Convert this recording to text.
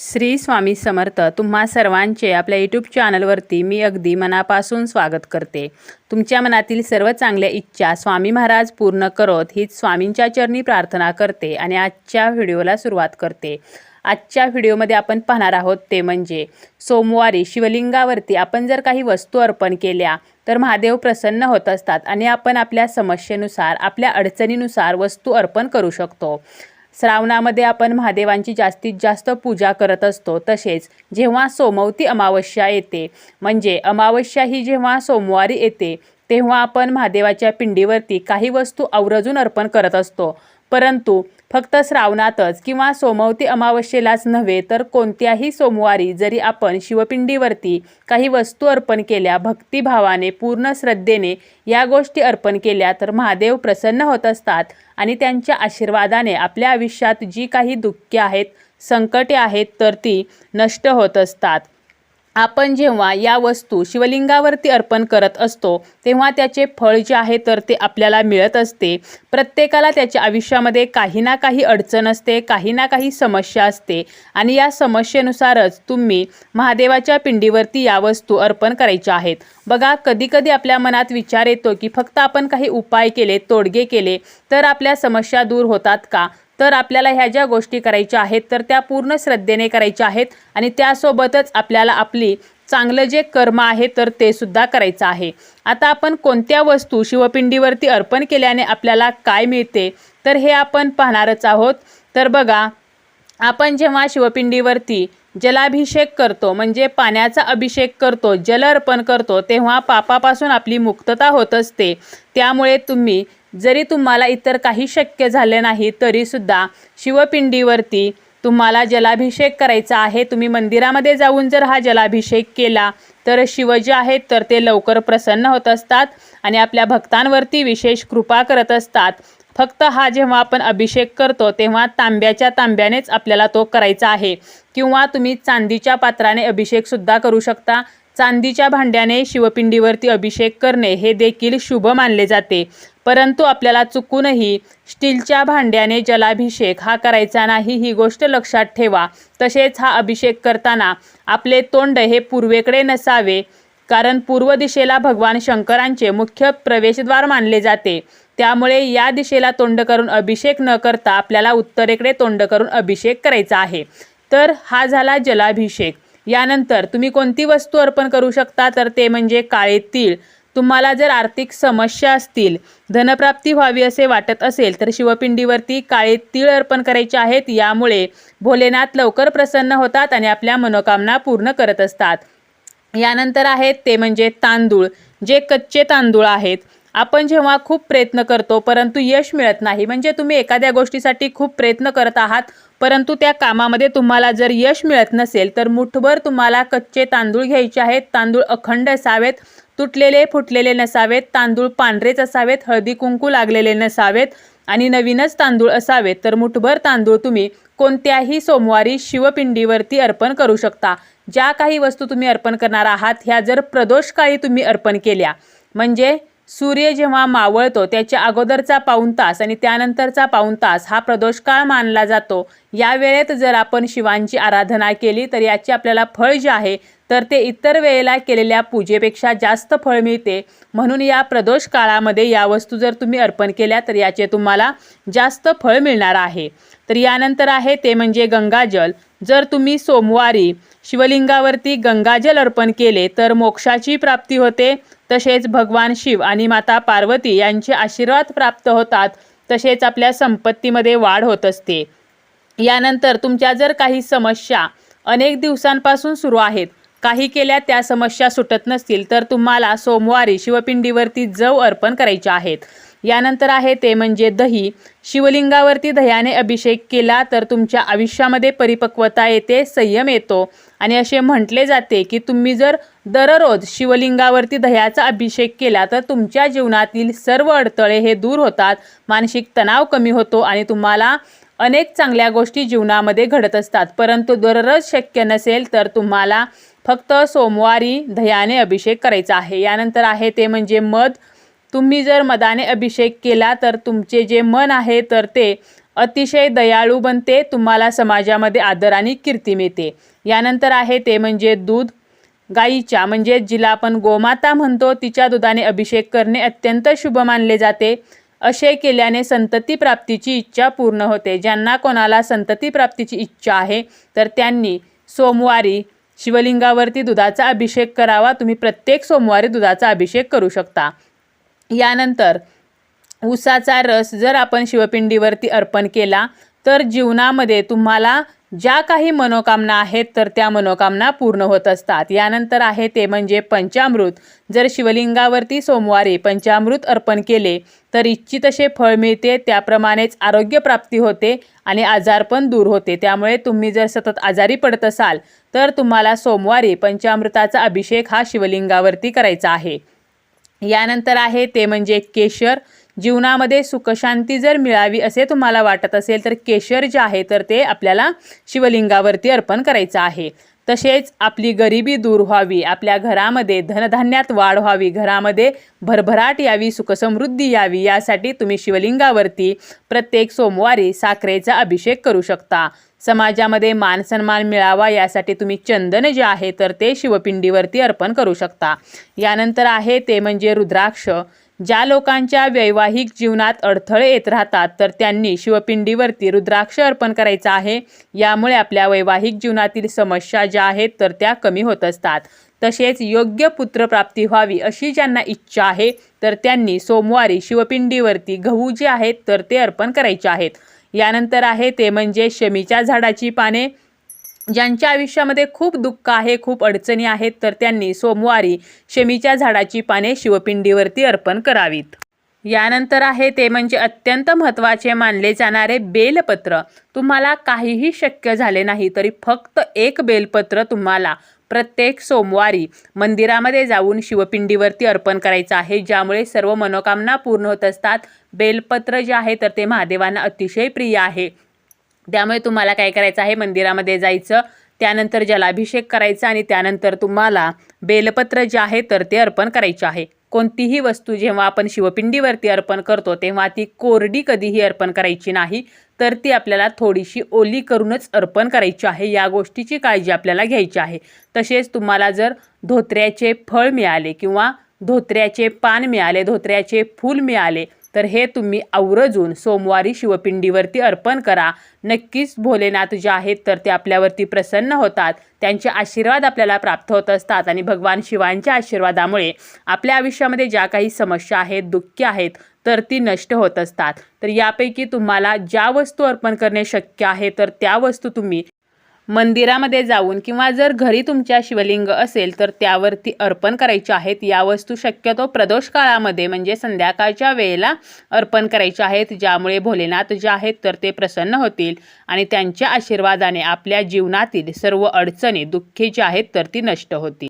श्री स्वामी समर्थ तुम्हा सर्वांचे आपल्या यूट्यूब चॅनलवरती मी अगदी मनापासून स्वागत करते. तुमच्या मनातील सर्व चांगल्या इच्छा स्वामी महाराज पूर्ण करत हीच स्वामींच्या चरणी प्रार्थना करते आणि आजच्या व्हिडिओला सुरुवात करते. आजच्या व्हिडिओमध्ये आपण पाहणार आहोत ते म्हणजे सोमवारी शिवलिंगावरती आपण जर काही वस्तू अर्पण केल्या तर महादेव प्रसन्न होत असतात आणि आपण आपल्या समस्येनुसार आपल्या अडचणीनुसार वस्तू अर्पण करू शकतो. श्रावणामध्ये आपण महादेवांची जास्तीत जास्त पूजा करत असतो. तसेच जेव्हा सोमवती अमावस्या येते म्हणजे अमावस्या ही जेव्हा सोमवारी येते तेव्हा आपण महादेवाच्या पिंडीवरती काही वस्तू आवर्जून अर्पण करत असतो. परंतु फक्त श्रावणातच किंवा सोमवती अमावस्येलाच नव्हे तर कोणत्याही सोमवारी जरी आपण शिवपिंडीवरती काही वस्तू अर्पण केल्या भक्तिभावाने पूर्ण श्रद्धेने या गोष्टी अर्पण केल्या तर महादेव प्रसन्न होत असतात आणि त्यांच्या आशीर्वादाने आपल्या आयुष्यात जी काही दुःखे आहेत संकटे आहेत तर ती नष्ट होत असतात. आपण जेव्हा या वस्तू शिवलिंगावरती अर्पण करत असतो तेव्हा त्याचे फळ जे आहे तर ते आपल्याला मिळत असते. प्रत्येकाला त्याच्या आयुष्यामध्ये काही ना काही अडचण असते काही ना काही समस्या असते. आणि या समस्येनुसारच तुम्ही महादेवाच्या पिंडीवरती या वस्तू अर्पण करायच्या आहेत. बघा कधीकधी आपल्या मनात विचार येतो की फक्त आपण काही उपाय केले तोडगे केले तर आपल्या समस्या दूर होतात का? तर आपल्याला ह्या ज्या गोष्टी करायच्या आहेत तर त्या पूर्ण श्रद्धेने करायच्या आहेत आणि त्यासोबतच आपल्याला आपली चांगलं जे कर्म आहे तर ते सुद्धा करायचं आहे. आता आपण कोणत्या वस्तू शिवपिंडीवरती अर्पण केल्याने आपल्याला काय मिळते तर हे आपण पाहणारच आहोत. तर बघा आपण जेव्हा शिवपिंडीवरती जलाभिषेक करतो म्हणजे पाण्याचा अभिषेक करतो जल अर्पण करतो तेव्हा पापापासून आपली मुक्तता होत असते. त्यामुळे तुम्ही जरी तुम्हाला इतर काही शक्य झाले नाही तरीसुद्धा शिवपिंडीवरती तुम्हाला जलाभिषेक करायचा आहे. तुम्ही मंदिरामध्ये जाऊन जर हा जलाभिषेक केला तर शिव जे आहेत तर ते लवकर प्रसन्न होत असतात आणि आपल्या भक्तांवरती विशेष कृपा करत असतात. फक्त हा जेव्हा आपण अभिषेक करतो तेव्हा तांब्याच्या तांब्यानेच आपल्याला तो करायचा आहे. किंवा तुम्ही चांदीच्या पात्राने अभिषेकसुद्धा करू शकता. चांदीच्या भांड्याने शिवपिंडीवरती अभिषेक करणे हे देखील शुभ मानले जाते. परंतु आपल्याला चुकूनही स्टीलच्या भांड्याने जलाभिषेक हा करायचा नाही ही गोष्ट लक्षात ठेवा. तसेच हा अभिषेक करताना आपले तोंड हे पूर्वेकडे नसावे कारण पूर्व दिशेला भगवान शंकरांचे मुख्य प्रवेशद्वार मानले जाते. त्यामुळे या दिशेला तोंड करून अभिषेक न करता आपल्याला उत्तरेकडे तोंड करून अभिषेक करायचा आहे. तर हा झाला जलाभिषेक. यानंतर तुम्ही कोणती वस्तू अर्पण करू शकता? तर ते म्हणजे काळे तीळ. तुम्हाला जर आर्थिक समस्या असतील धनप्राप्ती व्हावी असे वाटत असेल तर शिवपिंडीवरती काळे तीळ अर्पण करायचे आहेत. यामुळे भोलेनाथ लवकर प्रसन्न होतात आणि आपल्या मनोकामना पूर्ण करत असतात. यानंतर आहेत ते म्हणजे तांदूळ. जे कच्चे तांदूळ आहेत. आपण जेव्हा खूप प्रयत्न करतो परंतु यश मिळत नाही. म्हणजे तुम्ही एखाद्या गोष्टीसाठी खूप प्रयत्न करत आहात परंतु त्या कामामध्ये तुम्हाला जर यश मिळत नसेल तर मुठभर तुम्हाला कच्चे तांदूळ घ्यायचे आहेत. तांदूळ अखंड असावेत तुटलेले फुटलेले नसावेत तांदूळ पांढरेच असावेत हळदी कुंकू लागलेले नसावेत आणि नवीनच तांदूळ असावेत. तर मुठभर तांदूळ तुम्ही कोणत्याही सोमवारी शिवपिंडीवरती अर्पण करू शकता. ज्या काही वस्तू तुम्ही अर्पण करणार आहात ह्या जर प्रदोषकाळी तुम्ही अर्पण केल्या म्हणजे सूर्य जेव्हा मावळतो त्याच्या अगोदरचा पाऊण तास आणि त्यानंतरचा पाऊण तास हा प्रदोष काळ मानला जातो. या वेळेत जर आपण शिवांची आराधना केली तर याचे आपल्याला फळ जे आहे तर ते इतर वेळेला केलेल्या पूजेपेक्षा जास्त फळ मिळते. म्हणून या प्रदोष काळामध्ये या वस्तू जर तुम्ही अर्पण केल्या तर याचे तुम्हाला जास्त फळ मिळणार आहे. तर यानंतर आहे ते म्हणजे गंगाजल. जर तुम्ही सोमवारी शिवलिंगावरती गंगाजल अर्पण केले तर मोक्षाची प्राप्ती होते. तसेच भगवान शिव आणि माता पार्वती यांचे आशीर्वाद प्राप्त होतात तसेच आपल्या संपत्तीमध्ये वाढ होत असते. यानंतर तुमच्या जर काही समस्या अनेक दिवसांपासून सुरू आहेत काही केल्या त्या समस्या सुटत नसतील तर तुम्हाला सोमवारी शिवपिंडीवरती जव अर्पण करायचे आहेत. यानंतर आहे ते म्हणजे दही. शिवलिंगावरती दह्याने अभिषेक केला तर तुमच्या आयुष्यामध्ये परिपक्वता येते संयम येतो. आणि असे म्हटले जाते की तुम्ही जर दररोज शिवलिंगावरती दह्याचा अभिषेक केला तर तुमच्या जीवनातील सर्व अडथळे हे दूर होतात. मानसिक तणाव कमी होतो आणि तुम्हाला अनेक चांगल्या गोष्टी जीवनामध्ये घडत असतात. परंतु दररोज शक्य नसेल तर तुम्हाला फक्त सोमवारी दह्याने अभिषेक करायचा आहे. यानंतर आहे ते म्हणजे मध. तुम्ही जर मदाने अभिषेक केला तर तुमचे जे मन आहे तर ते अतिशय दयाळू बनते तुम्हाला समाजामध्ये आदर आणि कीर्ती मिळते. यानंतर आहे ते म्हणजे दूध. गाईच्या म्हणजे जिला आपण गोमाता म्हणतो तिच्या दुधाने अभिषेक करणे अत्यंत शुभ मानले जाते. असे केल्याने संतती प्राप्तीची इच्छा पूर्ण होते. ज्यांना कोणाला संतती प्राप्तीची इच्छा आहे तर त्यांनी सोमवारी शिवलिंगावरती दुधाचा अभिषेक करावा. तुम्ही प्रत्येक सोमवारी दुधाचा अभिषेक करू शकता. यानंतर ऊसाचा रस जर आपण शिवपिंडीवरती अर्पण केला तर जीवनामध्ये तुम्हाला ज्या काही मनोकामना आहेत तर त्या मनोकामना पूर्ण होत असतात. यानंतर आहे ते म्हणजे पंचामृत. जर शिवलिंगावरती सोमवारी पंचामृत अर्पण केले तर इच्छित असे फळ मिळते त्याप्रमाणेच आरोग्यप्राप्ती होते आणि आजार पण दूर होते. त्यामुळे तुम्ही जर सतत आजारी पडत असाल तर तुम्हाला सोमवारी पंचामृताचा अभिषेक हा शिवलिंगावरती करायचा आहे. यानंतर आहे ते म्हणजे केशर. जीवनामध्ये सुखशांती जर मिळावी असे तुम्हाला वाटत असेल तर केशर जे आहे तर ते आपल्याला शिवलिंगावरती अर्पण करायचं आहे. तसेच आपली गरिबी दूर व्हावी आपल्या घरामध्ये धनधान्यात वाढ व्हावी घरामध्ये भरभराट यावी सुखसमृद्धी यावी यासाठी तुम्ही शिवलिंगावरती प्रत्येक सोमवारी साखरेचा अभिषेक करू शकता. समाजामध्ये मान सन्मान मिळावा यासाठी तुम्ही चंदन जे आहे तर ते शिवपिंडीवरती अर्पण करू शकता. यानंतर आहे ते म्हणजे रुद्राक्ष. ज्या लोकांच्या वैवाहिक जीवनात अडथळे येत राहतात तर त्यांनी शिवपिंडीवरती रुद्राक्ष अर्पण करायचं आहे. यामुळे आपल्या वैवाहिक जीवनातील समस्या ज्या आहेत तर त्या कमी होत असतात. तसेच योग्य पुत्रप्राप्ती व्हावी अशी ज्यांना इच्छा आहे तर त्यांनी सोमवारी शिवपिंडीवरती गहू जे आहेत तर ते अर्पण करायचे आहेत. यानंतर आहे ते म्हणजे शमीच्या झाडाची पाने. ज्यांच्या आयुष्यामध्ये खूप दुःख आहे खूप अडचणी आहेत तर त्यांनी सोमवारी शमीच्या झाडाची पाने शिवपिंडीवरती अर्पण करावीत. यानंतर आहे ते म्हणजे अत्यंत महत्त्वाचे मानले जाणारे बेलपत्र. तुम्हाला काहीही शक्य झाले नाही तरी फक्त एक बेलपत्र तुम्हाला प्रत्येक सोमवारी मंदिरामध्ये जाऊन शिवपिंडीवरती अर्पण करायचं आहे ज्यामुळे सर्व मनोकामना पूर्ण होत असतात. बेलपत्र जे आहे तर ते महादेवांना अतिशय प्रिय आहे. त्यामुळे तुम्हाला काय करायचं आहे? मंदिरामध्ये जायचं. त्यानंतर जलाभिषेक करायचा आणि त्यानंतर तुम्हाला बेलपत्र जे आहे तर ते अर्पण करायचे आहे. कोणतीही वस्तू जेव्हा आपण शिवपिंडीवरती अर्पण करतो तेव्हा ती कोरडी कधीही अर्पण करायची नाही. तर ती आपल्याला थोडीशी ओली करूनच अर्पण करायची आहे. या गोष्टीची काळजी आपल्याला घ्यायची आहे. तसेच तुम्हाला जर धोत्र्याचे फळ मिळाले किंवा धोत्र्याचे पान मिळाले धोत्र्याचे फूल मिळाले तर हे तुम्ही आवर्जून सोमवारी शिवपिंडीवरती अर्पण करा. नक्कीच भोलेनाथ जे आहेत तर ते आपल्यावरती प्रसन्न होतात. त्यांचे आशीर्वाद आपल्याला प्राप्त होत असतात आणि भगवान शिवांच्या आशीर्वादामुळे आपल्या आयुष्यामध्ये ज्या काही समस्या आहेत दुःखे आहेत तर ती नष्ट होत असतात. तर यापैकी तुम्हाला ज्या वस्तू अर्पण करणे शक्य आहे तर त्या वस्तू तुम्ही मंदिरामध्ये जाऊन किंवा जर घरी तुमच्या शिवलिंग असेल तर त्यावरती अर्पण करायचे आहेत. या वस्तू शक्यतो प्रदोष काळामध्ये म्हणजे संध्याकाळच्या वेळेला अर्पण करायच्या आहेत. ज्यामुळे भोलेनाथ जे आहेत तर ते प्रसन्न होतील आणि त्यांच्या आशीर्वादाने आपल्या जीवनातील सर्व अडचणी दुःखे जे आहेत तर ती नष्ट होतील.